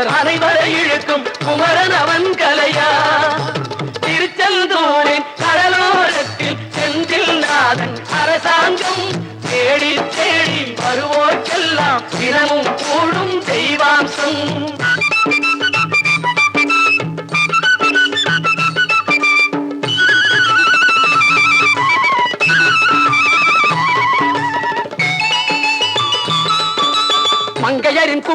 அவர் அனைவரை இழுக்கும் குமரன் அவன் கலையா? திருச்செந்தூரின் கடலோரத்தில் செந்தில் நாதன் அரசாங்கம் தேடி தேடி வருவோர்க்கெல்லாம் தினமும் கூடும் தெய்வாம்சம்.